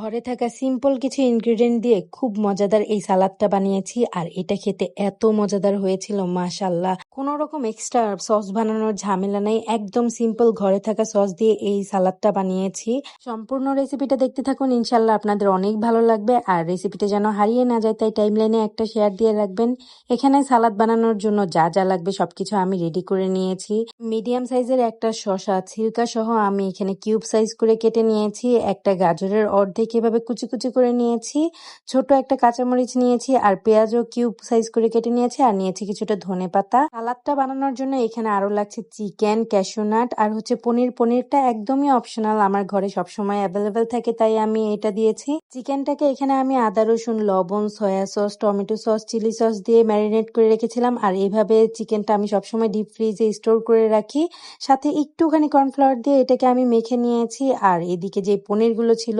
ঘরে থাকা সিম্পল কিছু ইনগ্রিডিয়েন্ট দিয়ে খুব মজাদার এই সালাদটা বানিয়েছি, আর এটা খেতে এত মজাদার হয়েছিল মাশাল্লাহ কোনো রকম এক্সট্রা সস বানানোর ঝামেলা নেই, একদম সিম্পল ঘরে থাকা সস দিয়ে এই সালাদটা বানিয়েছি। সম্পূর্ণ রেসিপিটা দেখতে থাকুন ইনশাল্লাহ আপনাদের অনেক ভালো লাগবে, আর রেসিপিটা যেন হারিয়ে না যায়, তাই টাইমলাইনে একটা শেয়ার দিয়ে রাখবেন। এখানে সালাদ বানানোর জন্য যা যা লাগবে সবকিছু আমি রেডি করে নিয়েছি। মিডিয়াম সাইজের একটা শশা ছিলকা সহ আমি এখানে কিউব সাইজ করে কেটে নিয়েছি, একটা গাজরের অর্ধেক এভাবে কুচি কুচি করে নিয়েছি। ছোট একটা কাঁচামরিচ নিয়েছি আর পেঁয়াজও কিউব সাইজ করে কেটে নিয়েছি আর নিয়েছি কিছুটা ধনে পাতা। সালাদটা বানানোর জন্য এখানে আরও লাগছে চিকেন ক্যাশোনাট আর হচ্ছে পনির। পনিরটা একদমই অপশনাল, আমার ঘরে সবসময় অ্যাভেলেবেল থাকে, তাই আমি এটা দিয়েছি। চিকেনটাকে এখানে আমি আদা, রসুন, লবণ, soya sauce, tomato sauce, chilli sauce দিয়ে ম্যারিনেট করে রেখেছিলাম আর এইভাবে চিকেনটা আমি সবসময় ডিপ ফ্রিজে স্টোর করে রাখি। সাথে একটুখানি কর্নফ্লাওয়ার দিয়ে এটাকে আমি মেখে নিয়েছি আর এদিকে যে পনিরগুলো ছিল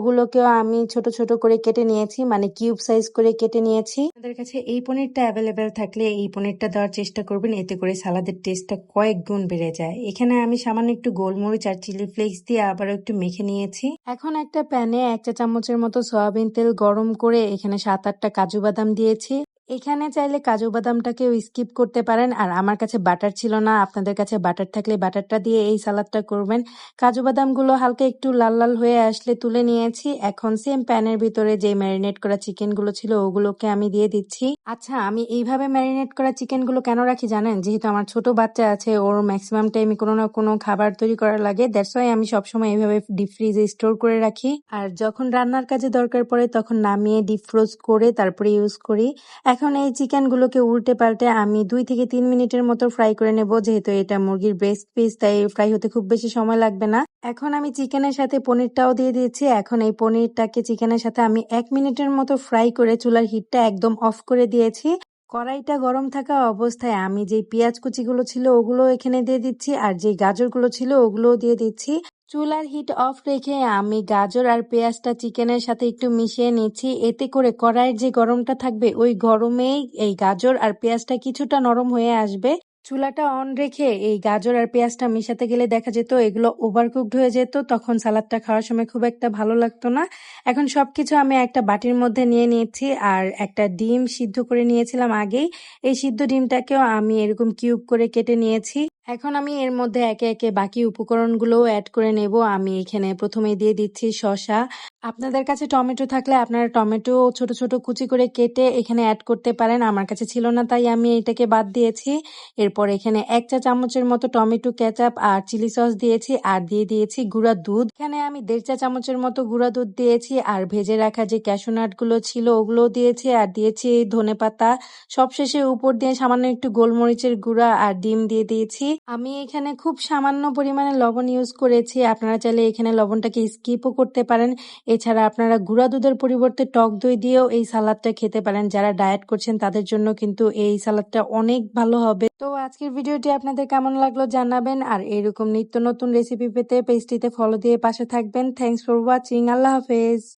ওগুলোকেও আমি ছোট ছোট করে কেটে নিয়েছি মানে কিউব সাইজ করে কেটে নিয়েছি। তাদের কাছে এই পনিরটা অ্যাভেলেবেল থাকলে এই পনিরটা দেওয়ার চেষ্টা করবেন এতে করে সালাদের টেস্টটা কয়েক গুণ বেড়ে যায়। এখানে আমি সামান্য একটু গোলমরিচ আর চিলি ফ্লেক্স দিয়ে আবারও একটু মেখে নিয়েছি। এখন একটা প্যানে এক চা চামচের মতো সয়াবিন তেল গরম করে এখানে সাত আটটা কাজু বাদাম দিয়েছি। এখানে চাইলে কাজু বাদামটাকেও স্কিপ করতে পারেন। আর আমার কাছে বাটার ছিল না। আপনাদের কাছে বাটার থাকলে বাটারটা দিয়ে এই সালাদটা করবেন। কাজু বাদামগুলো হালকা একটু লাল লাল হয়ে আসলে তুলে নিয়েছি। এখন সেম প্যানের ভিতরে যে ম্যারিনেট করা চিকেনগুলো ছিল, ওগুলোকে আমি দিয়ে দিচ্ছি। আচ্ছা আমি এইভাবে ম্যারিনেট করা চিকেনগুলো কেন রাখি জানেন? যেহেতু আমার ছোট বাচ্চা আছে, ওর ম্যাক্সিমাম টাইমে কোনো না কোনো খাবার তৈরি করা লাগে। দ্যাটস ওয়াই আমি সবসময় এইভাবে ডিপ ফ্রিজে স্টোর করে রাখি। আর যখন রান্নার কাজে দরকার পড়ে, তখন নামিয়ে ডিপ ফ্রোজ করে তারপরে ইউজ করি। এখন এই চিকেনগুলোকে উল্টে পাল্টে আমি দুই থেকে তিন মিনিটের মতো ফ্রাই করে নেব, যেহেতু এটা মুরগির ব্রেস্ট পিস তাই ফ্রাই হতে খুব বেশি সময় লাগবে না। এখন আমি চিকেনের সাথে পনিরটাও দিয়ে দিয়েছি। এখন এই পনিরটাকে চিকেনের সাথে আমি এক মিনিটের মতো ফ্রাই করে চুলার হিটটা একদম অফ করে দিয়েছি। কড়াইটা গরম থাকা অবস্থায় আমি যে পেঁয়াজ কুচিগুলো ছিল ওগুলো এখানে দিয়ে দিচ্ছি, আর যে গাজরগুলো ছিল, ওগুলোও দিয়ে দিচ্ছি। চুলার হিট অফ রেখে আমি গাজর আর পেঁয়াজটা চিকেনের সাথে একটু মিশিয়ে নিচ্ছি। এতে করে কড়াইয়ের যে গরমটা থাকবে, ওই গরমেই এই গাজর আর পেঁয়াজটা কিছুটা নরম হয়ে আসবে। চুলাটা অন রেখে এই গাজর আর পেঁয়াজটা মিশাতে গেলে দেখা যেত এগুলো ওভারকুকড হয়ে যেত, তখন সালাদটা খাওয়ার সময় খুব একটা ভালো লাগতো না। এখন সবকিছু আমি একটা বাটির মধ্যে নিয়ে নিয়েছি আর একটা ডিম সিদ্ধ করে নিয়েছিলাম আগেই। এই সিদ্ধ ডিমটাকেও আমি এরকম কিউব করে কেটে নিয়েছি। এখন আমি এর মধ্যে একে একে বাকি উপকরণগুলোও অ্যাড করে নেব। আমি এখানে প্রথমে দিয়ে দিচ্ছি শশা আপনাদের কাছে টমেটো থাকলে আপনারা টমেটো ছোট ছোট কুচি করে কেটে এখানে অ্যাড করতে পারেন। আমার কাছে ছিল না, তাই আমি এটাকে বাদ দিয়েছি। এরপর এখানে এক চা চামচের মতো টমেটো কেচাপ আর চিলি সস দিয়েছি আর দিয়ে দিয়েছি গুঁড়া দুধ। এখানে আমি দেড় চা চামচের মতো গুঁড়া দুধ দিয়েছি আর ভেজে রাখা যে ক্যাশোনাটগুলো ছিল ওগুলো দিয়েছি আর দিয়েছি ধনে পাতা সবশেষে উপর দিয়ে সামান্য একটু গোলমরিচের গুঁড়া আর ডিম দিয়ে দিয়েছি। আমি এখানে খুব সামান্য পরিমাণে লবণ ইউজ করেছি। আপনারা চাইলে এখানে লবণটাকে স্কিপও করতে পারেন। এছাড়া আপনারা গুঁড়া দুধের পরিবর্তে টক দই দিয়েও এই সালাদটা খেতে পারেন। যারা ডায়েট করছেন, তাদের জন্য কিন্তু এই সালাদটা অনেক ভালো হবে। তো আজকের ভিডিওটি আপনাদের কেমন লাগল জানাবেন। আর এরকম নিত্য নতুন রেসিপি পেতে পেজটিতে ফলো দিয়ে পাশে থাকবেন। থ্যাংকস ফর ওয়াচিং আল্লাহ হাফেজ।